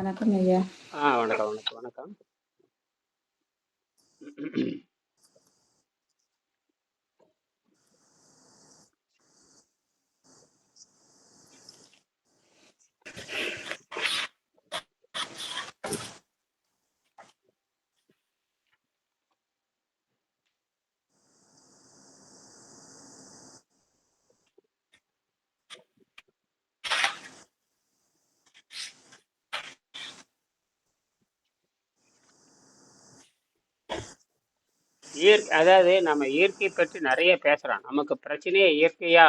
வணக்கம் ஐயா. ஆ வணக்கம் வணக்கம் வணக்கம். இயற்கை அதாவது நம்ம இயற்கை பற்றி நிறைய பேசுகிறோம் நமக்கு பிரச்சனையே இயற்கையா?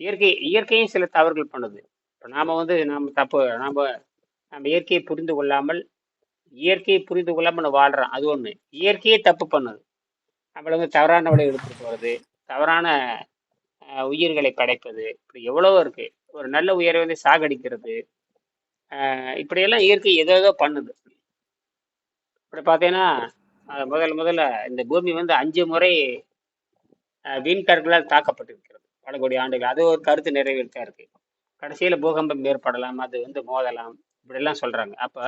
இயற்கை இயற்கையும் சில தவறுகள் பண்ணுது. இப்போ நாம் வந்து நம்ம தப்பு நாம் நம்ம இயற்கையை புரிந்து கொள்ளாமல் இயற்கையை புரிந்து கொள்ளாமல் வாழ்கிறோம் அது ஒன்று இயற்கையே தப்பு பண்ணுது. நம்மள வந்து தவறான வழி எடுத்துகிட்டு போகிறது தவறான உயிர்களை படைப்பது இப்படி எவ்வளவோ இருக்குது ஒரு நல்ல உயிரை வந்து சாகடிக்கிறது இப்படியெல்லாம் இயற்கை ஏதோ ஏதோ பண்ணுது. இப்படி பார்த்தீங்கன்னா அஹ், முதல்ல முதல்ல இந்த பூமி வந்து அஞ்சு முறை அஹ், விண்கற்களால் தாக்கப்பட்டிருக்கிறது. பல கோடி ஆண்டுகள். அது ஒரு கருத்து நிறைவேற்றா இருக்கு. கடைசியில பூகம்பம் ஏற்படலாம் அது வந்து மோதலாம் இப்படிலாம் சொல்றாங்க. அப்ப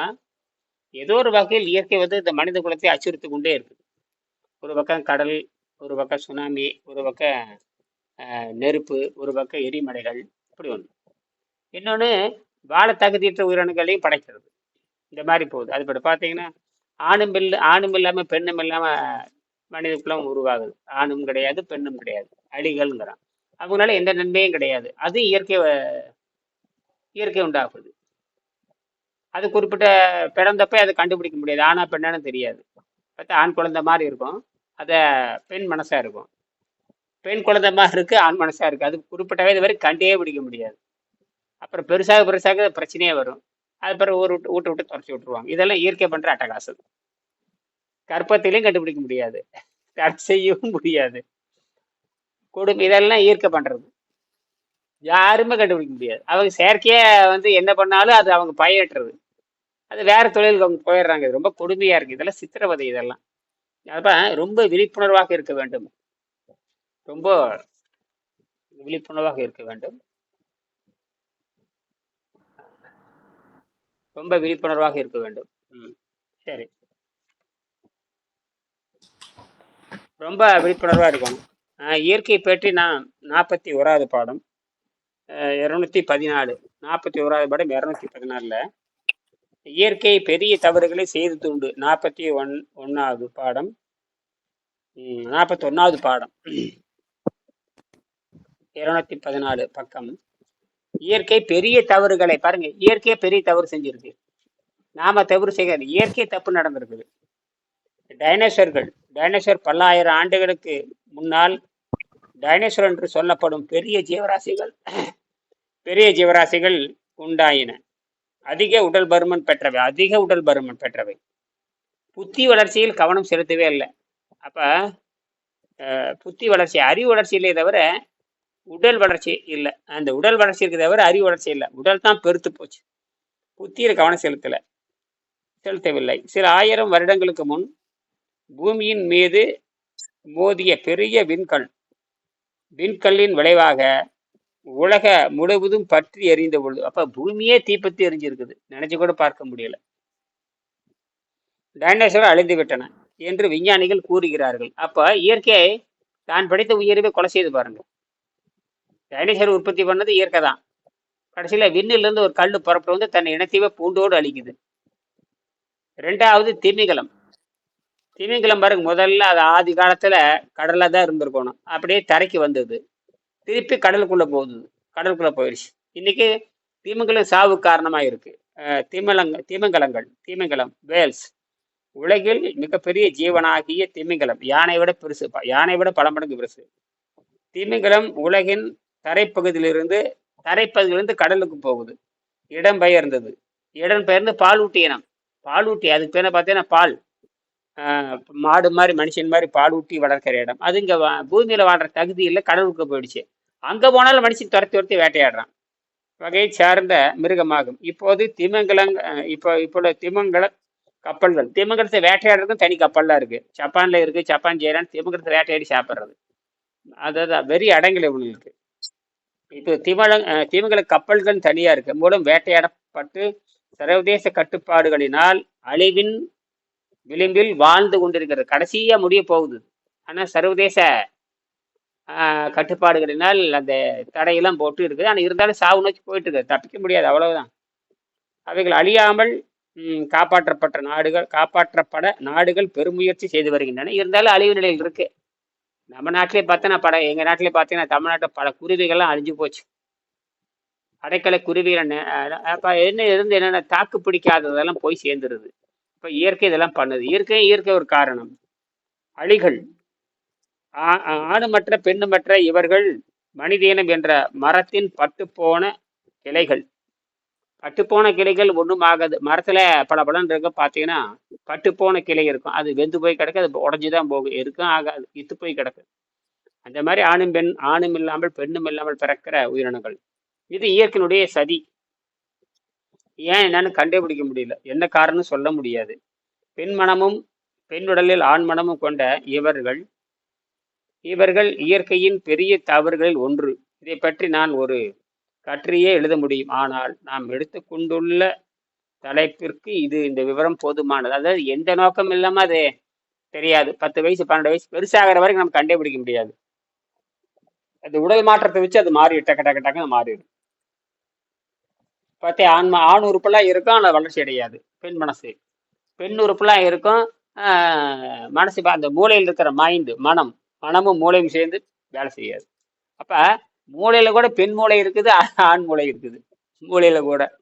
ஏதோ ஒரு வகையில் இயற்கை வந்து இந்த மனித குலத்தை அச்சுறுத்தி கொண்டே இருக்குது. ஒரு பக்கம் கடல் ஒரு பக்கம் சுனாமி ஒரு பக்கம் நெருப்பு ஒரு பக்கம் எரிமலைகள் இப்படி ஒன்று இன்னொன்று வாழ தகுதியற்ற உயிரினங்களையும் படைக்கிறது. இந்த மாதிரி போகுது. அது இப்படி பார்த்தீங்கன்னா ஆணும் இல்லை ஆணும் இல்லாமல் பெண்ணும் இல்லாமல் மனித குலம் உருவாகுது. ஆணும் கிடையாது பெண்ணும் கிடையாது. அழிகள்ங்கிறான். அவங்களால எந்த நன்மையும் கிடையாது. அது இயற்கை இயற்கை உண்டாகுது. அது குறிப்பிட்ட பிறந்தப்ப அதை கண்டுபிடிக்க முடியாது. ஆனா பெண்ணான்னு தெரியாது. பார்த்தா ஆண் குழந்தை மாதிரி இருக்கும். அதை பெண் மனசா இருக்கும். பெண் குழந்தை மாதிரி இருக்கு ஆண் மனசா இருக்கு. அது குறிப்பிட்ட இது வரை கண்டே பிடிக்க முடியாது. அப்புறம் பெருசாக பெருசாக பிரச்சனையே வரும். அது பிறகு ஊர் விட்டு வீட்டை விட்டு துறச்சி விட்டுருவாங்க. இதெல்லாம் இயற்கை பண்ற அட்டகாசு கற்பத்திலையும் கண்டுபிடிக்க முடியாது. தடை செய்யவும் முடியாது. கொடுமை இதெல்லாம் இயற்கை பண்றது. யாருமே கண்டுபிடிக்க முடியாது. அவங்க செயற்கையா வந்து என்ன பண்ணாலும் அது அவங்க பயனற்றது. அது வேற தொழிலுக்கு அவங்க போயிடுறாங்க. இது ரொம்ப கொடுமையா இருக்கு. இதெல்லாம் சித்திரவதை இதெல்லாம். அப்ப ரொம்ப விழிப்புணர்வாக இருக்க வேண்டும். ரொம்ப விழிப்புணர்வாக இருக்க வேண்டும். ரொம்ப விழிப்புணர்வாக இருக்க வேண்டும். ம். சரி. ரொம்ப விழிப்புணர்வா இருக்கணும். அஹ் இயற்கை பற்றி நான் நாற்பத்தி ஓராவது பாடம். இரநூத்தி பதினாலு. நாற்பத்தி ஓராவது பாடம் இரநூத்தி பதினாலில். இயற்கை பெரிய தவறுகளை செய்து துண்டு. நாற்பத்தி ஒன் ஒன்றாவது பாடம். நாற்பத்தி ஒன்றாவது பாடம். இருநூத்தி பதினாலு பக்கம். இயற்கை பெரிய தவறுகளை பாருங்க. இயற்கையை பெரிய தவறு செஞ்சிருக்கு நாம தவறு செய்யாது. இயற்கை தப்பு நடந்திருக்குது. டைனோசர்கள் டைனோசர் பல்லாயிரம் ஆண்டுகளுக்கு முன்னால் டைனோசர் என்று சொல்லப்படும் பெரிய ஜீவராசிகள் பெரிய ஜீவராசிகள் உண்டாயின. அதிக உடல் பருமன் பெற்றவை. அதிக உடல் பருமன் பெற்றவை. புத்தி வளர்ச்சியில் கவனம் செலுத்தவே இல்லை. அப்ப புத்தி வளர்ச்சி அறிவு வளர்ச்சியிலே தவிர உடல் வளர்ச்சி இல்லை. அந்த உடல் வளர்ச்சி இருக்க தவிர அறிவு வளர்ச்சி இல்லை. உடல் தான் பெருத்து போச்சு. புத்தியில் கவனம் செலுத்தலை. செலுத்தவில்லை. சில ஆயிரம் வருடங்களுக்கு முன் பூமியின் மீது மோதிய பெரிய விண்கல் விண்கல்லின் விளைவாக உலக முழுவதும் பற்றி எரிந்த பொழுது அப்போ பூமியே தீப்பத்தி எரிஞ்சிருக்குது. நினைச்சு கூட பார்க்க முடியல. டைனோசர் அழிந்து விட்டன என்று விஞ்ஞானிகள் கூறுகிறார்கள். அப்போ இயற்கையை தான் படித்த உயிரவே கொலை செய்து பாருங்கள் டைனோசர் உற்பத்தி பண்ணது இயற்கை தான். கடைசியில் விண்ணிலிருந்து ஒரு கல் புறப்பட்டு வந்து தன் இனத்தையே பூண்டோடு அழிக்குது. ரெண்டாவது திமிங்கலம். திமிங்கலம் பாருங்க முதல்ல அது ஆதி காலத்தில் கடலில் தான் இருந்திருக்கணும். அப்படியே தரைக்கு வந்தது. திருப்பி கடலுக்குள்ளே போகுது. கடலுக்குள்ளே போயிடுச்சு. இன்னைக்கு திமிங்கலம் சாவு காரணமாக இருக்கு. அஹ் திமிலங்க திமிங்கலங்கள் திமிங்கலம் வேல்ஸ். உலகில் மிகப்பெரிய ஜீவனாகிய திமிங்கலம். யானை விட பெருசு ப- யானை விட பல மடங்கு பெருசு. திமிங்கலம் உலகின் தரைப்பகுதியிலிருந்து தரைப்பகுதியிலிருந்து கடலுக்கு போகுது. இடம் பெயர்ந்தது. இடம் பெயர்ந்து பாலூட்டி இனம். பாலூட்டி அதுக்கு பேர் பார்த்தீங்கன்னா பால். மாடு மாதிரி மனுஷன் மாதிரி பால் ஊட்டி வளர்க்கிற இடம். அது இங்கே பூமியில் வாழ்கிற தகுதி இல்லை கடலுக்கு போயிடுச்சு. அங்கே போனாலும் மனுஷன் துரத்தி துரத்தி வேட்டையாடுறான். வகையை சார்ந்த மிருகமாகும். இப்போது திமங்கலங் இப்போ இப்போ திமங்கல கப்பல்கள். திமங்கலத்தை வேட்டையாடுறதுக்கும் தனி கப்பல்லாம் இருக்குது ஜப்பானில் இருக்குது ஜப்பான் ஜெயரான் திமங்கலத்தை வேட்டையாடி சாப்பிட்றது. அதாவது வெறி அடங்கலை இவங்களுக்கு. இப்போ திமிழ அஹ் திமிங்கல கப்பல்கள் தனியா இருக்கு. மூலம் வேட்டையாடப்பட்டு சர்வதேச கட்டுப்பாடுகளினால் அழிவின் விளிம்பில் வாழ்ந்து கொண்டிருக்கிறது. கடைசியா முடிய போகுது. ஆனா சர்வதேச கட்டுப்பாடுகளினால் அந்த தடையெல்லாம் போட்டு இருக்குது ஆனா இருந்தாலும் சாவு நோக்கி போயிட்டு இருக்குது தப்பிக்க முடியாது. அவ்வளவுதான். அவைகள் அழியாமல் காப்பாற்றப்பட்ட நாடுகள் காப்பாற்றப்பட நாடுகள் பெருமுயற்சி செய்து வருகின்றன. இருந்தாலும் அழிவு நிலையில் இருக்கு. நம்ம நாட்டிலே பார்த்தோன்னா பட எங்கள் நாட்டிலே பார்த்தீங்கன்னா தமிழ்நாட்டில் பல குருவிகள்லாம் அழிஞ்சு போச்சு. அடைக்கலை குருவிகள் அப்போ என்ன இருந்து என்னென்ன தாக்கு பிடிக்காததெல்லாம் போய் சேர்ந்துருது. இப்போ இயற்கை இதெல்லாம் பண்ணுது. இயற்கை இயற்கை ஒரு காரணம். அழிகள். ஆ- ஆணுமற்ற பெண்ணுமற்ற இவர்கள் மனிதீனம் என்ற மரத்தின் பட்டுப்போன கிளைகள். பட்டுப்போன கிளைகள் ஒன்றும் ஆகாது மரத்தில் பல பலன் இருக்க. பார்த்தீங்கன்னா பட்டுப்போன கிளை இருக்கும். அது வெந்து போய் கிடக்கு. அது உடஞ்சி தான் போகும். எதுக்கும் ஆகாது. இத்து போய் கிடக்கு. அந்த மாதிரி ஆணும் பெண் ஆணும் இல்லாமல் பெண்ணும் இல்லாமல் பிறக்கிற உயிரினங்கள். இது இயற்கையினுடைய சதி. ஏன் என்னன்னு கண்டுபிடிக்க முடியல. என்ன காரணம் சொல்ல முடியாது. பெண் மனமும் பெண் உடலில் ஆண் மனமும் கொண்ட இவர்கள் இவர்கள் இயற்கையின் பெரிய தவறுகளில் ஒன்று. இதை பற்றி நான் ஒரு கற்றியே எழுத முடியும். ஆனால் நாம் எடுத்துக்கொண்டுள்ள தலைப்பிற்கு இது இந்த விவரம் போதுமானது. அதாவது எந்த நோக்கம் இல்லாம அது தெரியாது. பத்து வயசு பன்னெண்டு வயசு பெருசாகிற வரைக்கும் நம்ம கண்டுபிடிக்க முடியாது. அது உடல் மாற்றத்தை வச்சு அது மாறி டக்கு டக்கு டக்குன்னு மாறிடும் பார்த்தே ஆண் ஆண் உறுப்பெல்லாம் இருக்கும் ஆனால் வளர்ச்சி அடையாது. பெண் மனசு. பெண் உறுப்புலாம் இருக்கும். மனசு அந்த மூளையில் இருக்கிற மைண்டு மனம். மனமும் மூளையும் சேர்ந்து வேலை செய்யாது. அப்போ மூளையில கூட பெண் மூளை இருக்குது ஆண் மூளை இருக்குது. மூளையில கூட.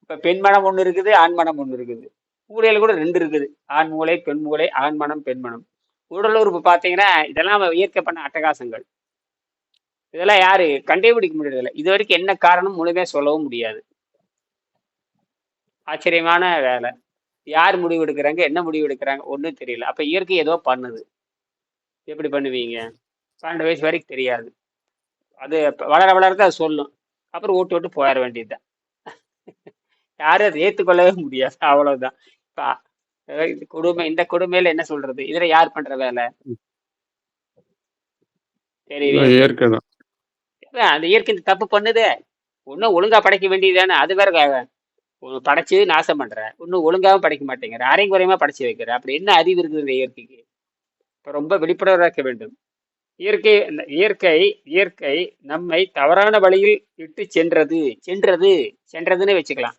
இப்ப பெண் மனம் ஒண்ணு இருக்குது ஆண் மனம் ஒண்ணு இருக்குது. மூளையில கூட ரெண்டு இருக்குது. ஆண் மூளை பெண் மூளை ஆண் மனம் பெண் மனம். உடல் உறுப்பு பார்த்தீங்கன்னா இதெல்லாம் இயற்கை பண்ண அட்டகாசங்கள். இதெல்லாம் யாரு? கண்டுபிடிக்க முடியறதில்ல. இது வரைக்கும் என்ன காரணம் முழுமையா சொல்லவும் முடியாது. ஆச்சரியமான வேலை. யார் முடிவு எடுக்கிறாங்க? என்ன முடிவு எடுக்கிறாங்க? ஒன்றும் தெரியல. அப்ப இயற்கை ஏதோ பண்ணுது. எப்படி பண்ணுவீங்க? பன்னெண்டு வயசு வரைக்கும் தெரியாது. அது வளர வளர அது சொல்லும். அப்புறம் ஓட்டு விட்டு போயிட வேண்டியதுதான். யாரும் அதை ஏற்றுக்கொள்ளவே முடியாது. அவ்வளவுதான். இப்ப கொடுமை இந்த கொடுமையில என்ன சொல்றது? இதுல யார் பண்ற வேலை? இல்ல, அந்த இயற்கை இந்த தப்பு பண்ணுதே. ஒன்றும் ஒழுங்கா படைக்க வேண்டியதுதானே. அது வேற படைச்சு நாசம் பண்ற. இன்னும் ஒழுங்காவும் படைக்க மாட்டேங்கிற. அரைங்குறையமா படைச்சு வைக்கிற. அப்படி என்ன அறிவு இருக்குது இந்த இயற்கைக்கு? இப்ப ரொம்ப இருக்க வேண்டும். இயற்கை இயற்கை இயற்கை நம்மை தவறான வழியில் இட்டு சென்றது. சென்றது. சென்றதுன்னு வச்சுக்கலாம்.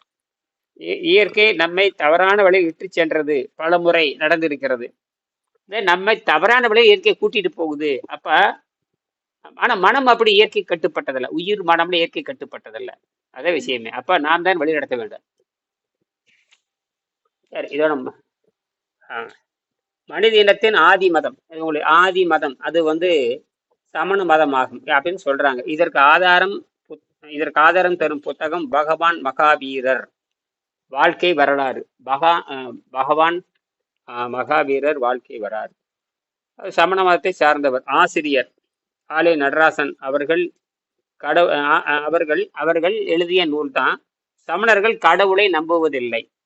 இ- இயற்கை நம்மை தவறான வழியில் இட்டு சென்றது. பல முறை நடந்திருக்கிறது. நம்மை தவறான வழியில் இயற்கை கூட்டிட்டு போகுது. அப்ப ஆனா மனம் அப்படி இயற்கை கட்டுப்பட்டதில்லை. உயிர் மனம்ல இயற்கை கட்டுப்பட்டதில்ல. அதே விஷயமே. அப்ப நாம் தான் வழி நடத்த வேண்டும். சரி இதோ நம்ம ஆ. மனித இனத்தின் ஆதி மதம் உங்களுக்கு ஆதி மதம் அது வந்து சமண மதம் ஆகும் அப்படின்னு சொல்றாங்க. இதற்கு ஆதாரம் புத்- இதற்கு ஆதாரம் தரும் புத்தகம் பகவான் மகாவீரர். வாழ்க்கை வரலாறு. பகா பகவான் மகாவீரர் வாழ்க்கை வரலாறு. சமண மதத்தை சார்ந்தவர். ஆசிரியர். ஆலை நடராசன் அவர்கள் கடவு அவர்கள் அவர்கள் எழுதிய நூல்தான். சமணர்கள் கடவுளை நம்புவதில்லை.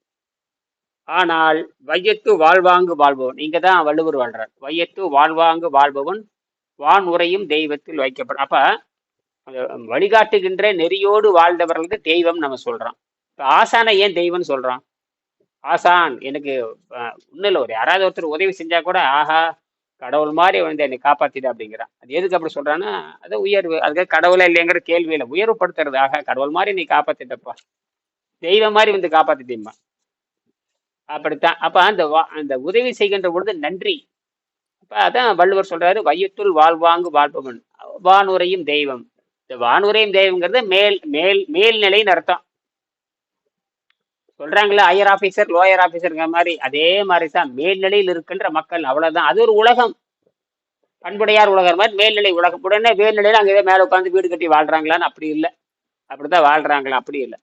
ஆனால் வையத்து வாழ்வாங்கு வாழ்பவன். இங்கே தான் வள்ளுவர் வாழ்றார். வையத்து வாழ்வாங்கு வாழ்பவன் வான் உரையும் தெய்வத்தில் வைக்கப்படும் அப்ப அந்த வழிகாட்டுகின்ற நெறியோடு வாழ்ந்தவர்களுக்கு தெய்வம் நம்ம சொல்றோம். இப்போ ஆசானை ஏன் தெய்வம்னு சொல்றோம் ஆசான் எனக்கு அஹ், ஒண்ணும் இல்லை. ஒரு யாராவது ஒருத்தர் உதவி செஞ்சா கூட ஆஹா கடவுள் மாதிரி வந்து என்னை காப்பாத்திடு அப்படிங்கிறான். அது எதுக்கு அப்படி சொல்றான்னா அது உயர்வு. அதுக்காக கடவுளா இல்லைங்கிற கேள்வியில உயர்வுபடுத்துறது. ஆக கடவுள் மாதிரி நீ காப்பாத்திட்டப்பா. தெய்வம் மாதிரி வந்து காப்பாத்திட்டீம்மா. அப்படித்தான். அப்ப அந்த வா- அந்த உதவி செய்கின்ற பொழுது நன்றி. அப்ப அதான் வள்ளுவர் சொல்றாரு வையத்துள் வாழ்வாங்கு வாழ்பவன் வானுரையும் தெய்வம். இந்த வானுரையும் தெய்வங்கிறது மேல் மேல் மேல்நிலைன்னு அர்த்தம். சொல்றாங்களே ஹையர் ஆபீசர் லோயர் ஆபீசருங்க மாதிரி அதே மாதிரி தான் மேல்நிலையில் இருக்கின்ற மக்கள் அவ்வளவுதான். அது ஒரு உலகம். பண்புடையார் உலகம் மாதிரி மேல்நிலை உலகம். உடனே மேல்நிலையில அங்கே ஏதோ மேலே உட்காந்து வீடு கட்டி வாழ்றாங்களான்னு அப்படி இல்லை. அப்படிதான் வாழ்றாங்களா அப்படி இல்லை.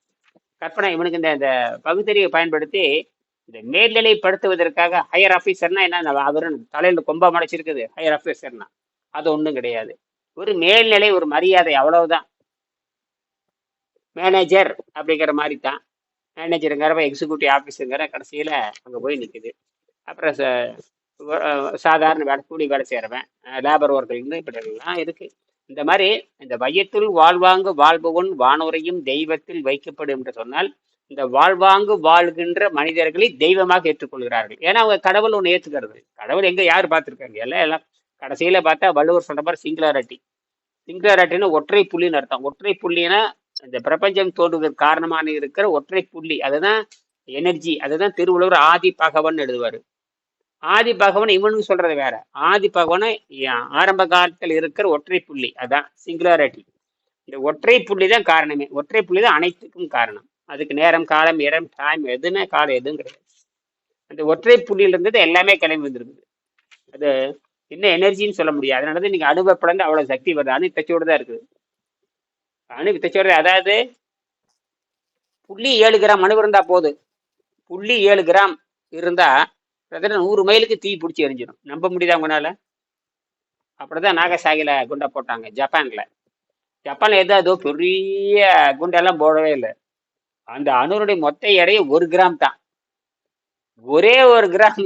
கற்பனை இவனுக்கு இந்த இந்த பகுத்தறிவை பயன்படுத்தி இந்த மேல்நிலைப்படுத்துவதற்காக ஹையர் ஆஃபீஸர்னா என்ன? அவரு தலையில் கொம்பா மடைச்சிருக்குது ஹையர் ஆஃபீஸர்னா அது ஒன்றும் கிடையாது. ஒரு மேல்நிலை ஒரு மரியாதை அவ்வளவுதான். மேனேஜர் அப்படிங்கிற மாதிரி தான் மேனேஜருங்கிற எக்ஸிக்யூட்டிவ் ஆஃபீஸருங்கிற கடைசியில் அங்கே போய் நிற்குது அப்புறம் ச- சாதாரண வேலை கூலி வேலை செய்கிறவன் லேபர் ஒர்க்கர்லேருந்து இப்படி எல்லாம் இருக்குது இந்த மாதிரி இந்த வையத்துள் வாழ்வாங்கு வாழ்பவன் வானுரையும் தெய்வத்தில் வைக்கப்படும் என்று சொன்னால் இந்த வாழ்வாங்கு வாழ்கின்ற மனிதர்களை தெய்வமாக ஏற்றுக்கொள்கிறார்கள். ஏன்னா அவங்க கடவுள் ஒன்று ஏற்றுக்கிறது கடவுள் எங்க யார் பார்த்துருக்காங்க? எல்லாம் எல்லாம் கடைசியில பார்த்தா வள்ளுவர் சொன்ன மாதிரி சிங்குலாரிட்டி சிங்குலாரிட்டின்னு ஒற்றை புள்ளின்னு அர்த்தம். ஒற்றை புள்ளினா இந்த பிரபஞ்சம் தோன்றுவதற்கு காரணமான இருக்கிற ஒற்றை புள்ளி. அதுதான் எனர்ஜி அதுதான் திருவள்ளுவர் ஆதி பகவன் எழுதுவார். ஆதி பகவன் இவனுக்கு சொல்றது வேற. ஆதி பகவனை ஆரம்ப காலத்தில் இருக்கிற ஒற்றை புள்ளி. அதான் சிங்குலாரிட்டி இந்த ஒற்றை புள்ளி தான் காரணமே. ஒற்றை புள்ளி தான் அனைத்துக்கும் காரணம். அதுக்கு நேரம் காலம் இடம் டைம் எதுவுமே காலம் எதுவும் கிடையாது. அந்த ஒற்றை புள்ளியில இருந்தது எல்லாமே கிளம்பி வந்திருக்குது அது என்ன எனர்ஜின்னு சொல்ல முடியாது. அதனால தான் நீங்கள் அனுபவப்படந்து அவ்வளோ சக்தி வருது. அணு தச்சோடு தான் இருக்குது. அணு தச்சோடு அதாவது புள்ளி ஏழு கிராம் அணு இருந்தா போதும் புள்ளி ஏழு கிராம் இருந்தா கிட்டத்தட்ட நூறு மைலுக்கு தீ பிடிச்சி எரிஞ்சிடும் நம்ப முடியுதா உங்களால? அப்படிதான் நாகசாகில குண்டை போட்டாங்க ஜப்பான்ல. ஜப்பான்ல எதாவது பெரிய குண்டெல்லாம் போடவே இல்லை. அந்த அணுனுடைய மொத்த எடையை ஒரு கிராம் தான். ஒரே ஒரு கிராம்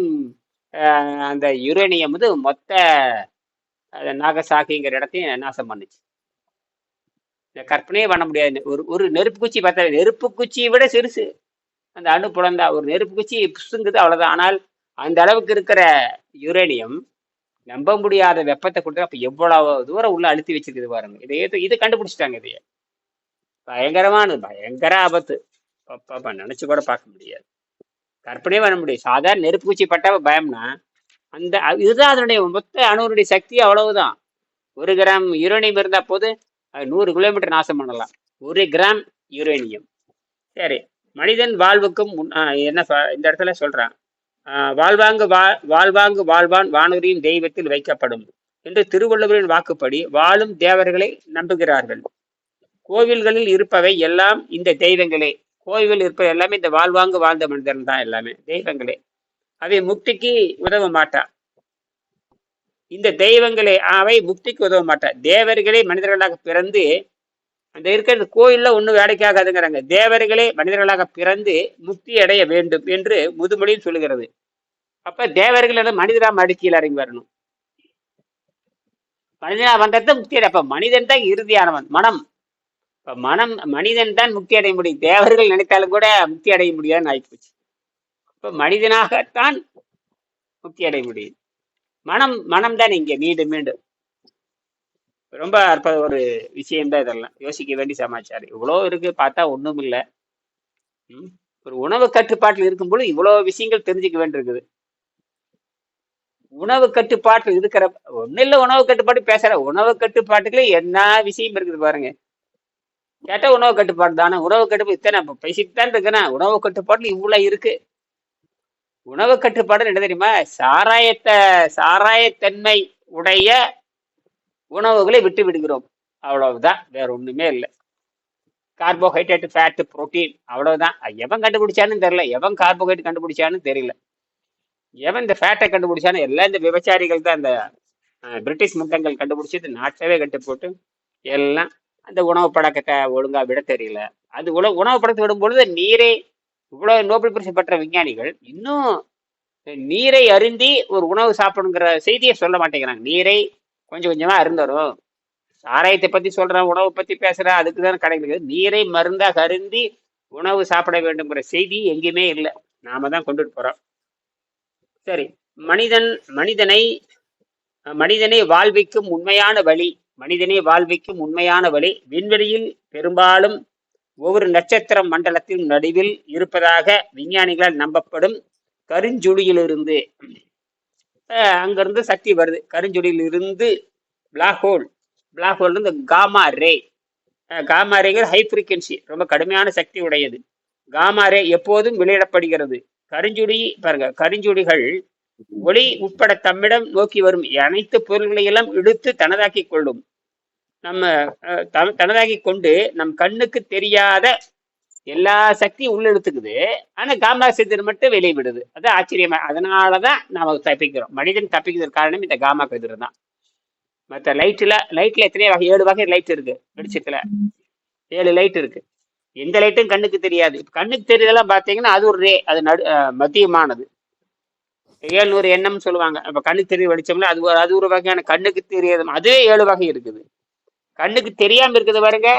அந்த யுரேனியம் வந்து மொத்த நாகசாகிங்கிற இடத்தையும் நாசம் பண்ணுச்சு. இந்த கற்பனையே பண்ண முடியாது. ஒரு ஒரு நெருப்பு குச்சி பார்த்தா நெருப்பு குச்சியை விட சிறுசு. அந்த அணு புலந்தா ஒரு நெருப்பு குச்சி புசுங்குது அவ்வளோதான் ஆனால் அந்த அளவுக்கு இருக்கிற யுரேனியம் நம்ப முடியாத வெப்பத்தை கொடுத்து அப்போ எவ்வளவு தூரம் உள்ள அழுத்தி வச்சிருக்குது பாருங்க. இதை இது கண்டுபிடிச்சிட்டாங்க இதையே. பயங்கரமானது பயங்கர ஆபத்து. பாப்பா நினைச்சு கூட பார்க்க முடியாது. கற்பனையே வர முடியும் சாதாரண நெருப்பு குச்சி பட்டா பயம்னா அந்த இதுதான் அதனுடைய மொத்த அணுவனுடைய சக்தி அவ்வளவுதான். ஒரு கிராம் யுரேனியம் இருந்தா போது அது நூறு கிலோமீட்டர் நாசம் பண்ணலாம். ஒரு கிராம் யுரேனியம். சரி. மனிதன் வாழ்வுக்கும் என்ன இந்த இடத்துல சொல்றான். வாழ்வாங்கு வா வாழ்வாங்கு வாழ்வான் வானூரியின் தெய்வத்தில் வைக்கப்படும் என்று திருவள்ளுவரின் வாக்குப்படி வாழும் தேவர்களை நம்புகிறார்கள். கோவில்களில் இருப்பவை எல்லாம் இந்த தெய்வங்களே. கோவில் இருப்பது எல்லாமே இந்த வாழ்வாங்கு வாழ்ந்த மனிதன் தான் எல்லாமே தெய்வங்களே. அவை முக்திக்கு உதவ மாட்டா. இந்த தெய்வங்களே அவை முக்திக்கு உதவ மாட்டா. தேவர்களே மனிதர்களாக பிறந்து அந்த இருக்கிற கோயில்ல ஒன்றும் வேலைக்காகாதுங்கிறாங்க தேவர்களே மனிதர்களாக பிறந்து முக்தி அடைய வேண்டும் என்று முதுமொழியில் சொல்லுகிறது. அப்ப தேவர்கள் மனிதரா மடிக்கையில் இறங்கி வரணும். மனிதனா வந்தது முக்தி அடை அப்ப மனிதன் தான் இறுதியானவன். மனம். இப்ப மனம் மனிதன் தான் முக்தி அடைய முடியும். தேவர்கள் நினைத்தாலும் கூட முக்தி அடைய முடியாதுன்னு ஆயிப்போச்சு. இப்ப மனிதனாகத்தான் முக்தி அடைய முடியும். மனம் மனம் தான் இங்க மீண்டும் மீண்டும். ரொம்ப அற்புத ஒரு விஷயம் தான் இதெல்லாம். யோசிக்க வேண்டிய சமாச்சாரம். இவ்வளோ இருக்கு பார்த்தா ஒண்ணும் இல்லை. ம்? ஒரு உணவு கட்டுப்பாட்டில் இருக்கும்போது இவ்வளோ விஷயங்கள் தெரிஞ்சுக்க வேண்டியிருக்குது. உணவு கட்டுப்பாட்டில் இருக்கிற ஒன்றும் இல்லை உணவு கட்டுப்பாடு பேசுற உணவு கட்டுப்பாட்டுக்குள்ள என்ன விஷயம் இருக்குது பாருங்க. கேட்டா உணவு கட்டுப்பாடு தானே? உணவு கட்டுப்பாடு இத்தனை இப்போ பேசிட்டு தான் இருக்கேன்? உணவு கட்டுப்பாட்டுல இவ்வளோ இருக்கு. உணவு கட்டுப்பாடு என்ன தெரியுமா? சாராயத்தை சாராயத்தன்மை உடைய உணவுகளை விட்டு விடுகிறோம். அவ்வளவுதான். வேற ஒண்ணுமே இல்லை. கார்போஹைட்ரேட் ஃபேட் புரோட்டீன் அவ்வளவுதான். எவன் கண்டுபிடிச்சான்னு தெரியல. எவன் கார்போஹைட்ரேட் கண்டுபிடிச்சான்னு தெரியல. எவன் இந்த ஃபேட்டை கண்டுபிடிச்சான்னு எல்லாம் இந்த விபச்சாரிகள் தான் இந்த பிரிட்டிஷ் முட்டங்கள் கண்டுபிடிச்சது. நாட்டவே கட்டு போட்டு எல்லாம் அந்த உணவு பழக்கத்தை ஒழுங்கா விட தெரியல. அது உணவு உணவு பழக்கத்தை விடும் பொழுது நீரே இவ்வளவு நோபல் பரிசு பெற்ற விஞ்ஞானிகள் இன்னும் நீரை அருந்தி ஒரு உணவு சாப்பிடுங்கிற செய்தியை சொல்ல மாட்டேங்கிறாங்க. நீரை கொஞ்சம் கொஞ்சமா அருந்தரும் ஆராயத்தை பத்தி சொல்றேன் உணவு பத்தி பேசுறேன் அதுக்கு தான் கிடைக்கிறது நீரை மருந்தாக அருந்தி உணவு சாப்பிட வேண்டும்ங்கிற செய்தி எங்கேயுமே இல்லை. நாம தான் கொண்டுட்டு போறோம். சரி மனிதன் மனிதனை மனிதனை வாழ்விக்கும் உண்மையான வழி மனிதனை வாழ்விக்கும் உண்மையான வழி விண்வெளியில் பெரும்பாலும் ஒவ்வொரு நட்சத்திர மண்டலத்தின் நடுவில் இருப்பதாக விஞ்ஞானிகளால் நம்பப்படும் கருஞ்சுழியிலிருந்து. அங்கிருந்து சக்தி வருது. கருஞ்சுழியிலிருந்து பிளாக் ஹோல் பிளாக் ஹோல் இருந்து காமா ரே காமா ரேங்கிறது ஹை ஃப்ரீக்வன்சி ரொம்ப கடுமையான சக்தி உடையது. காமா ரே எப்போதும் வெளியிடப்படுகிறது. கருஞ்சுடி பாருங்க கருஞ்சுடிகள் ஒளி உட்பட தம்மிடம் நோக்கி வரும். அனைத்து பொருள்களையெல்லாம் இழுத்து தனதாக்கி கொள்ளும். நம்ம த- தனதாக்கி கொண்டு நம் கண்ணுக்கு தெரியாத எல்லா சக்தியும் உள்ள இழுத்துக்குது ஆனா காமா கதிர் மட்டும் வெளியே விடுது. அது ஆச்சரியமா அதனாலதான் நாம தப்பிக்கிறோம். மனிதன் தப்பிக்கிறதுக்கு காரணம் இந்த காமா கதிர் தான். மற்ற லைட்ல லைட்ல எத்தனையோ வகை ஏழு வகை லைட் இருக்கு வெளிச்சத்துல. ஏழு லைட் இருக்கு. எந்த லைட்டும் கண்ணுக்கு தெரியாது. கண்ணுக்கு தெரியுதெல்லாம் பாத்தீங்கன்னா அது ஒரு ரே அது நடு மத்தியமானது. ஏழ்நூறு எண்ணம் சொல்லுவாங்க. இப்போ கண்ணுக்கு தெரிய வெளிச்சம்ல அது ஒரு அது ஒரு வகையான கண்ணுக்கு தெரியாது அதுவே ஏழு வகை இருக்குது. கண்ணுக்கு தெரியாமல் இருக்குது பாருங்க.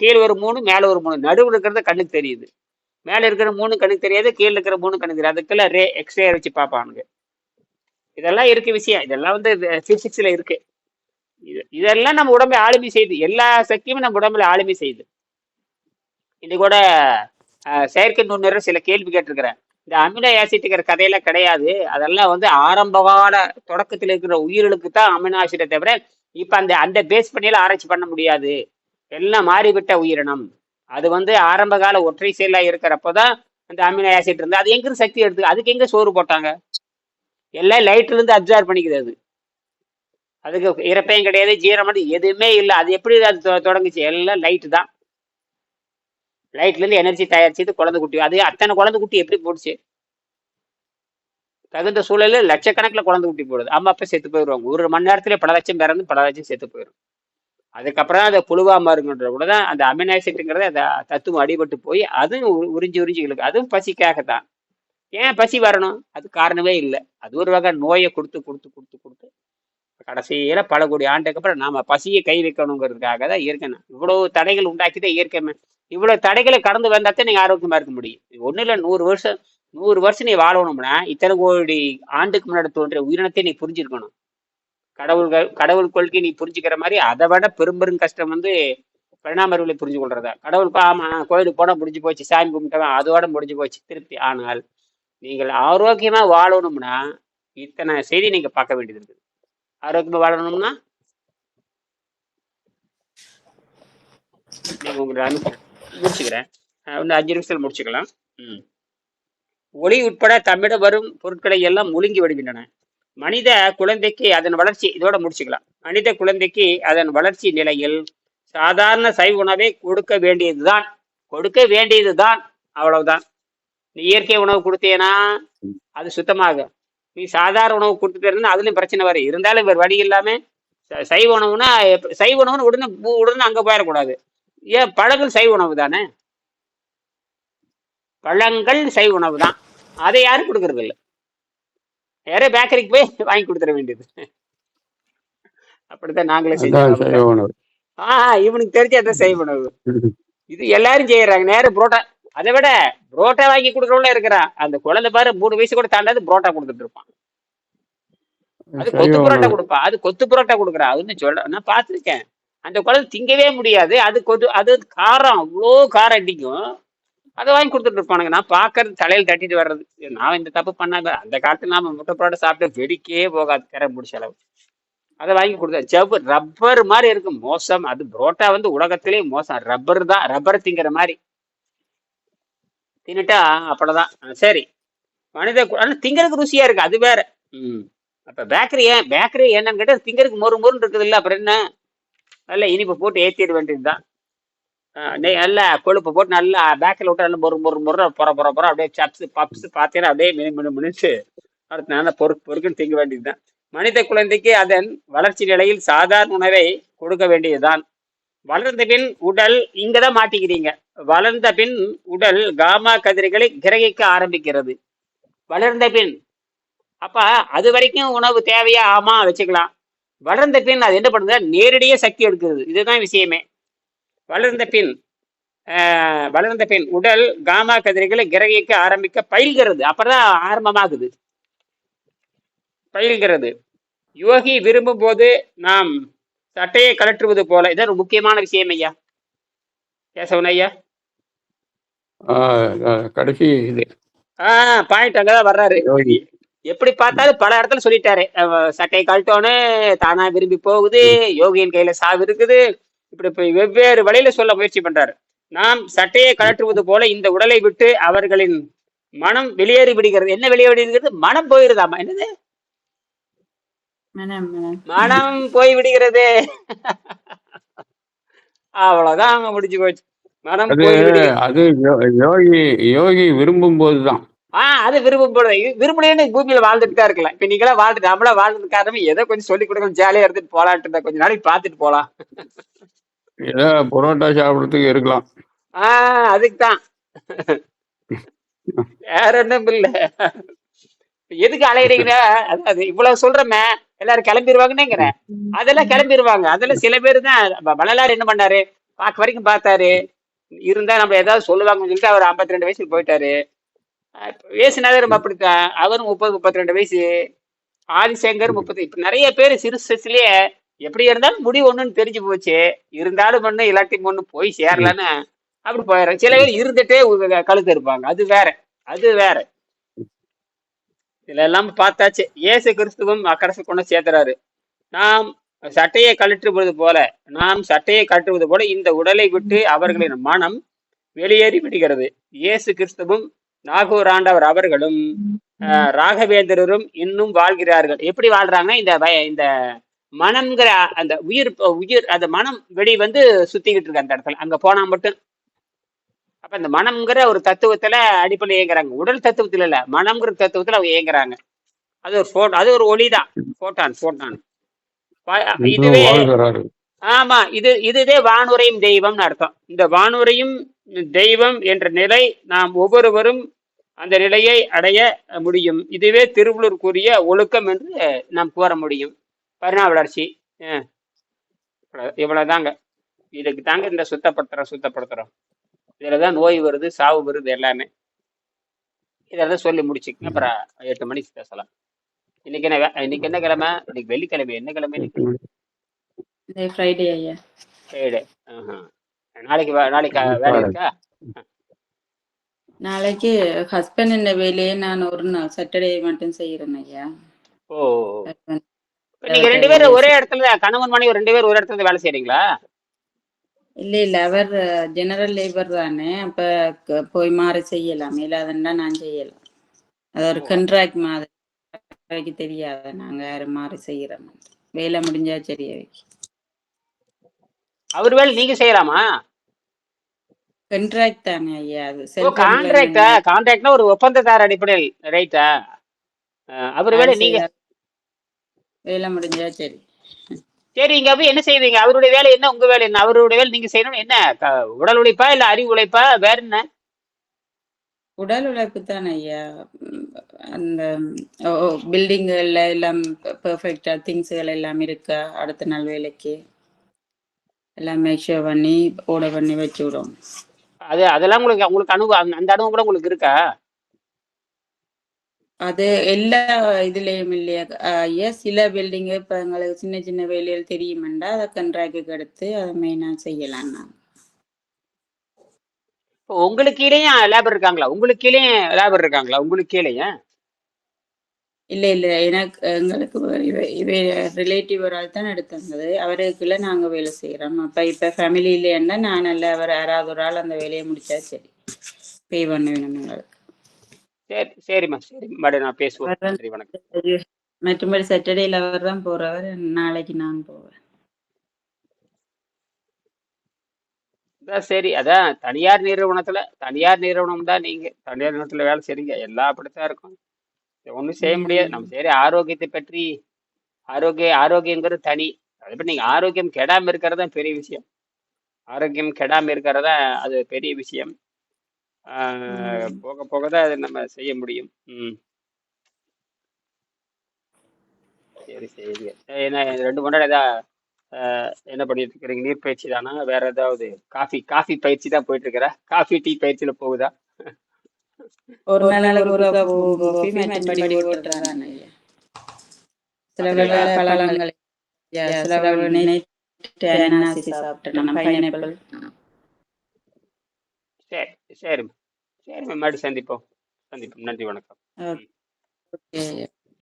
கீழே ஒரு மூணு மேலே ஒரு மூணு. நடுவில் இருக்கிறது கண்ணுக்கு தெரியுது. மேலே இருக்கிற மூணு கண்ணுக்கு தெரியாது கீழே இருக்கிற மூணு கண்ணுக்கு தெரியாது. அதுக்கெல்லாம் ரே எக்ஸ்ரே வச்சு பார்ப்பானுங்க. இதெல்லாம் இருக்கு விஷயம். இதெல்லாம் வந்து ஃபிசிக்ஸில் இருக்கு. இது இதெல்லாம் நம்ம உடம்பை ஆளுமை செய்யுது. எல்லா சக்தியும் நம்ம உடம்புல ஆளுமை செய்யுது. இது கூட செயற்கை நுண்ணுற சில கேள்வி கேட்டிருக்கிறேன். இந்த அமினோ ஆசிட்டுங்கிற கதையெல்லாம் கிடையாது. அதெல்லாம் வந்து ஆரம்பகால தொடக்கத்தில் இருக்கிற உயிர்களுக்கு தான் அமினோ ஆசிட்டை தவிர இப்ப அந்த அந்த பேஸ் பண்ணியில ஆராய்ச்சி பண்ண முடியாது. எல்லாம் மாறிவிட்ட உயிரினம். அது வந்து ஆரம்ப கால ஒற்றை செயலா இருக்கிறப்பதான் அந்த அமினோ ஆசிட் இருந்து அது எங்கிருந்து சக்தி எடுத்து அதுக்கு எங்க சோறு போட்டாங்க? எல்லாம் லைட்ல இருந்து அப்சர்வ் பண்ணிக்குது அது. அதுக்கு இறப்பையும் கிடையாது ஜீரம் எதுவுமே இல்லை. அது எப்படி அது தொ- தொடங்குச்சு? எல்லாம் லைட்டு தான். லைட்ல இருந்து எனர்ஜி தயாரிச்சது குழந்தை குட்டி. அது அத்தனை குழந்தை குட்டி எப்படி போடுச்சு தகுந்த சூழலில் லட்சக்கணக்கில் குழந்தை குட்டி போடுது. அம்மா அப்பா செத்து போயிடுவாங்க. ஒரு மணி நேரத்துல பல லட்சம் பிறந்து பல லட்சம் செத்து போயிடும். அதுக்கப்புறம் அதை புழுவா மாறுங்கன்ற கூட தான் அந்த அமினாசிட்டுங்கிறத அந்த தத்துவம் அடிபட்டு போய் அதுவும் உறிஞ்சி உறிஞ்சி இழுக்கு அதுவும் பசிக்காகத்தான் ஏன் பசி வரணும்? அது காரணமே இல்லை. அது ஒரு வகை நோயை கொடுத்து கொடுத்து கொடுத்து கொடுத்து கடைசியில பல கோடி ஆண்டுக்கு அப்புறம் நாம பசியை கை வைக்கணுங்கிறதுக்காக தான் இயற்கை இவ்வளவு தடைகள் உண்டாக்கிதான் இயற்கை இவ்வளவு தடைகளை கடந்து வந்தாத்தான் நீங்க ஆரோக்கியமா இருக்க முடியும். ஒண்ணு இல்ல நூறு வருஷம் நூறு வருஷம் நீ வாழணும்னா இத்தனை கோடி ஆண்டுக்கு முன்னாடி தோன்றிய உயிரினத்தை நீ புரிஞ்சிருக்கணும். கடவுள்கள் கடவுள் கொள்கை நீ புரிஞ்சுக்கிற மாதிரி அதை விட பெரும்பெரும் கஷ்டம் வந்து பரிணாம அறிவியலை புரிஞ்சு கொள்றதா? கடவுள் ஆமா கோயிலுக்கு போனா முடிஞ்சு போச்சு சாமி கும்பிட்டவன் அதோட முடிஞ்சு போச்சு திருப்தி. ஆனால் நீங்கள் ஆரோக்கியமா வாழணும்னா இத்தனை செய்தி நீங்க பார்க்க வேண்டியது இருக்குது. ஆரோக்கியமா வாழணும்னா நீங்க உங்களை முடிச்சுக்கிறேன். இன்னும் அஞ்சு நிமிஷத்தில் முடிச்சுக்கலாம். ம். ஒளி உட்பட தம்மிடம் வரும் பொருட்களை எல்லாம் முழுங்கி விடுகின்றன. மனித குழந்தைக்கு அதன் வளர்ச்சி இதோட முடிச்சுக்கலாம். மனித குழந்தைக்கு அதன் வளர்ச்சி நிலையில் சாதாரண சைவ உணவை கொடுக்க வேண்டியதுதான். கொடுக்க வேண்டியதுதான். அவ்வளவுதான். நீ இயற்கை உணவு கொடுத்தேனா? அது சுத்தமாகும் நீ சாதாரண உணவு கொடுத்துட்டு இருந்தா அதுலயும் பிரச்சனை வரும். இருந்தாலும் வேறு வழி இல்லாம ச- சைவ உணவுனா சைவ உணவுன்னு உடனே உடனே அங்க போயிடக்கூடாது. ஏன் பழங்கள் சைவ உணவு தானே? பழங்கள் சைவ உணவு தான். அதை யாரும் கொடுக்கறது இல்ல யாரோ பேக்கரிக்கு போய் வாங்கி கொடுத்துட வேண்டியது. அப்படித்தான் நாங்களே உணவு. ஆஹ் இவனுக்கு தெரிஞ்ச அதான் சைவ உணவு. இது எல்லாரும் செய்யறாங்க. நேரம் புரோட்டா. அதை விட புரோட்டா வாங்கி கொடுக்கறவங்கள இருக்கிறான் அந்த குழந்தை பாரு மூணு வயசு கூட தாண்டாது புரோட்டா கொடுத்துட்டு இருப்பான். அது கொத்து புரோட்டா உணவு. கொடுப்பா. அது கொத்து புரோட்டா கொடுக்குறா. அதுன்னு சொல்ல நான் பார்த்துருக்கேன். அந்த குழந்தை திங்கவே முடியாது. அது கொஞ்சம் அது காரம் அவ்வளோ காரம் அடிக்கும். அதை வாங்கி கொடுத்துட்டு இருப்பானுங்க. நான் பார்க்கறது தலையில் தட்டிட்டு வர்றது. நான் இந்த தப்பு பண்ணாத அந்த காலத்தில் நாம முட்டை புரோட்டா சாப்பிட்டு வெடிக்கே போகாது கரை முடிச்ச அளவு. அதை வாங்கி கொடுத்தா ஜவ்வு ரப்பர் மாதிரி இருக்கும். மோசம். அது புரோட்டா வந்து உலகத்திலே மோசம். ரப்பர் தான் ரப்பர் திங்கிற மாதிரி. தின்னுட்டா அப்படிதான் சரி. மனித கு- திங்கிறதுக்கு திங்கறதுக்கு ருசியா இருக்கு. அது வேற. ம். அப்ப பேக்கரி ஏன் பேக்கரி என்னன்னு கேட்டா திங்கறதுக்கு மொறு மொறுன்னு இருக்குது இல்ல அப்புறம் என்ன? நல்ல இனிப்பு போட்டு ஏற்றிட வேண்டியது தான் நல்லா கொழுப்பு போட்டு நல்லா பேக்கில் விட்டு நல்லா பொறு பொறு பொறு பொற பொற பொற அப்படியே சப்ஸ் பப்ஸ் பார்த்தீங்கன்னா அப்படியே மினு மினு மினுச்சு அடுத்து நல்லா பொறு பொறுக்குன்னு திங்க வேண்டியது தான் மனித குழந்தைக்கு அதன் வளர்ச்சி நிலையில் சாதாரண உணவை கொடுக்க வேண்டியதுதான். வளர்ந்த பின் உடல் இங்கதான் மாட்டிக்கிறீங்க. வளர்ந்த பின் உடல் காமா கதிர்களை கிரகிக்க ஆரம்பிக்கிறது. வளர்ந்த பின் அப்ப அது வரைக்கும் உணவு தேவையா? ஆமா வச்சுக்கலாம். வளர்ந்த பின் அது என்ன பண்ணுது நேரடியே சக்தி எடுக்கிறது. இதுதான் விஷயமே. வளர்ந்த பின் வளர்ந்த பின் உடல் காமா கதிர்களை கிரகிக்க ஆரம்பிக்க பயில்கிறது. அப்பதான் ஆரம்பமாகுது. பயில்கிறது. யோகி விரும்பும் போது நாம் சட்டையை கழற்றுவது போல. இது ஒரு முக்கியமான விஷயம் ஐயா. கேசவன் ஐயா. கடைசி இது. ஆஹ் பாயிண்ட் அங்கதான் வர்றாரு. யோகி. எப்படி பார்த்தாலும் பல இடத்துல சொல்லிட்டாரு. சட்டையை கழட்டோன்னு தானா விரும்பி போகுது யோகியின் கையில சாவு இருக்குது. இப்படி இப்ப வெவ்வேறு வழியில சொல்ல முயற்சி பண்றாரு. நாம் சட்டையை கழற்றுவது போல இந்த உடலை விட்டு அவர்களின் மனம் வெளியேறி விடுகிறது. என்ன வெளியேறுகிறது மனம் போயிருதாமா? என்னது? மனம் போய் விடுகிறது. அவ்வளவுதான் அங்க முடிஞ்சு போச்சு. மனம் அது போய் விடுகிறது. அது யோ- யோகி யோகி விரும்பும் போதுதான் ஆஹ் அது விரும்பம் போடுறது விரும்பலைன்னு பூமியில வாழ்ந்துட்டு தான் இருக்கலாம் இப்ப நீங்களா வாழ்ந்துட்டு நம்மளா வாழ்ந்தது காரணமே ஏதோ கொஞ்சம் சொல்லி கொடுக்கணும். ஜாலியா இருந்துட்டு போலான்ட்டு கொஞ்ச நாளைக்கு பார்த்துட்டு போலாம். ஏதோ புரோட்டா சாப்பிடறதுக்கு இருக்கலாம். ஆஹ் அதுக்கு தான் வேற ஒண்ணும் இல்ல. எதுக்கு அலையிறீங்கன்னா அதாவது இவ்வளவு சொல்றமே எல்லாரும் கிளம்பிடுவாங்கன்னுங்கிறேன் அதெல்லாம் கிளம்பிடுவாங்க அதுல சில பேர் தான் வள்ளலார் என்ன பண்ணாரு? பார்க்க வரைக்கும் பார்த்தாரு. இருந்தா நம்ம ஏதாவது சொல்லுவாங்கன்னு சொல்லிட்டு அவர் 52 ரெண்டு வயசுக்கு போயிட்டாரு. அஹ் இயேசுநாதர் அப்படித்தான் அவரும் முப்பது முப்பத்தி ரெண்டு வயசு. ஆதிசங்கர் முப்பது இப்ப நிறைய பேர் சிறு வயசுலயே எப்படி இருந்தாலும் முடிவு ஒண்ணுன்னு தெரிஞ்சு போச்சு. இருந்தாலும் ஒண்ணு இல்லாட்டி ஒண்ணு போய் சேரலன்னு அப்படி போயிடுறேன் சில பேர் இருந்துட்டே கழுத்து இருப்பாங்க அது வேற அது வேற. இதுல எல்லாம் பார்த்தாச்சு. இயேசு கிறிஸ்துவும் அக்கரசு கொண்டு சேர்த்துறாரு. நாம் சட்டையை கழற்றுவது போல நாம் சட்டையை கழற்றுவது போல இந்த உடலை விட்டு அவர்களின் மனம் வெளியேறி விடுகிறது. இயேசு கிறிஸ்துவும் நாகூர் ஆண்டவர் அவர்களும் ராகவேந்திரரும் இன்னும் வாழ்கிறார்கள். எப்படி வாழ்றாங்கன்னா இந்த இந்த மனம்ங்கிற அந்த உயிர் உயிர் அந்த மனம் வெளி வந்து சுத்திக்கிட்டு இருக்கு அந்த இடத்துல. அங்க போனா மட்டும். அப்ப இந்த மனம்ங்கிற ஒரு தத்துவத்துல அடிப்படையில் இயங்குறாங்க. உடல் தத்துவத்துல இல்ல மனம்ங்கிற தத்துவத்துல அவங்க இயங்குறாங்க. அது ஒரு ஃபோட்டோ அது ஒரு ஒளிதான் ஃபோட்டான் இன்னும் இதுவே ஆமா இது இதுவே வானுரையும் தெய்வம்னு அர்த்தம். இந்த வானுரையும் தெய்வம் என்ற நிலை நாம் ஒவ்வொருவரும் அந்த நிலையை அடைய முடியும். இதுவே திருவள்ளுவர் கூறிய ஒழுக்கம் என்று நாம் கூற முடியும். பரிணாம வளர்ச்சி இவ்வளவுதாங்க. இதுக்கு தாங்க இந்த சுத்தப்படுத்துறோம் சுத்தப்படுத்துறோம். இதுல தான் நோய் வருது சாவு வருது எல்லாமே. இதெல்லாம் சொல்லி முடிச்சுக்கங்க அப்புறம் எட்டு மணிக்கு பேசலாம். இன்னைக்கு என்ன இன்னைக்கு என்ன கிழமை? இன்னைக்கு வெள்ளிக்கிழமை. என்ன கிழமை இன்னைக்கு? ஃப்ரைடே ஐயா. ஃப்ரைடே நாளைக்கு நாளைக்கு வேலை இருக்கா? நாளைக்கு ஹஸ்பண்ட் இந்த வேலையை நான் ஒரு நாள் சாட்டர்டே மட்டும் செய்யறேன் ஐயா. ஓ. நீங்க ரெண்டு பேரும் ஒரே இடத்துல கணவன் மனைவி ரெண்டு பேரும் ஒரு இடத்துல வேலை செய்றீங்களா? இல்ல இல்ல. அவர் ஜெனரல் லேபர் தானே. அப்ப போய் மாறி செய்யலாம். இல்லாதண்டா நான் செய்யலாம். அது ஒரு கண்ட்ராக்ட் மாதிரி. தெரியாது. நாங்க யாரும் மாறி செய்யறோம் வேலை முடிஞ்சா சரி அவைக்கு அவர் வேலை நீங்க செய்யலாமா கண்ட்ராக்ட் தானே ஐயா அது ஓ கான்ட்ராக்டா கான்ட்ராக்ட்னா ஒரு ஒப்பந்ததார அடிப்படையில் ரைட்டா அவர் வேலை நீங்க வேலை முடிஞ்சா சரி. சரி இங்க போய் என்ன செய்வீங்க அவருடைய வேலை என்ன? உங்க வேலை என்ன? அவருடைய வேலை நீங்க செய்யணும் என்ன? உடல் உழைப்பா இல்ல அறிவு உழைப்பா? வேற என்ன? உடல் உழைப்பு தானே ஐயா. அந்த பில்டிங்கள்ல எல்லாம் பெர்ஃபெக்டா திங்ஸ்கள் எல்லாம் இருக்கா? அடுத்த நாள் வேலைக்கு? எல்லாம் மேக் ஷூர் பண்ணி ஆர்டர் பண்ணி வச்சு விடும் அது அதெல்லாம் உங்களுக்கு உங்களுக்கு அனுபவம் அந்த- அந்த அனுபவம் கூட உங்களுக்கு இருக்கா? அது எல்லா இதுலயும் இல்லையா? ஐயா சில பில்டிங் இப்ப எங்களுக்கு சின்ன சின்ன வேலைகள் தெரியுமெண்டா அதை கண்ட்ராக்டுக்கு எடுத்து அதை மெயினா செய்யலாம் இப்போ உங்களுக்கு கீழேயும் லேபர் இருக்காங்களா? உங்களுக்கு கீழேயும் லேபர் இருக்காங்களா? உங்களுக்கு கீழேயே இல்ல இல்ல. எனக்கு எங்களுக்கு இவ இவ ரிலேட்டிவ் ஒரு ஆள் தான் எடுத்தாங்க அவருக்குள்ள நாங்க வேலை செய்யறோம் அப்ப இப்ப ஃபேமிலி இல்லையாண்டா நான் அல்ல அவர் யாராவது ஒரு ஆள் அந்த வேலையை முடிச்சா சரி. பே பண்ண வேணும் எங்களுக்கு. சரி சரிம்மா. சரி மேடம் நான் வணக்கம். மற்றபடி சாட்டர்டேல அவர் தான் போறவர். நாளைக்கு நான் போவேன். சரி. அதான் தனியார் நிறுவனத்துல தனியார் நிறுவனம் தான் நீங்க. தனியார் நிறுவனத்துல வேலை செய்றீங்க. எல்லாம் அப்படித்தான் இருக்கும். ஒன்றும் செய்ய முடியாது. நம்ம சரி ஆரோக்கியத்தை பற்றி ஆரோக்கிய ஆரோக்கியங்கிறது தனி. அதை பற்றி நீங்க ஆரோக்கியம் கெடாம இருக்கிறது தான் பெரிய விஷயம். ஆரோக்கியம் கெடாம இருக்கிறதா அது பெரிய விஷயம். போக போக தான் அதை நம்ம செய்ய முடியும். ம். சரி சரி. என்ன ரெண்டு மணி நேரம் ஏதா ஆஹ் என்ன பண்ணிட்டு இருக்கிறீங்க? நீர் பயிற்சி தானா? வேற ஏதாவது காஃபி காஃபி பயிற்சி தான் போயிட்டு இருக்கிறா? காஃபி டீ பயிற்சியில போகுதா? ஒரு பழங்கள் நைட் சாப்பிட்டேன் பைனாப்பிள். சரி சரிம்மா சரிம்மா மறுபடியும் சந்திப்போம். சந்திப்போம். நன்றி வணக்கம். ஓகே.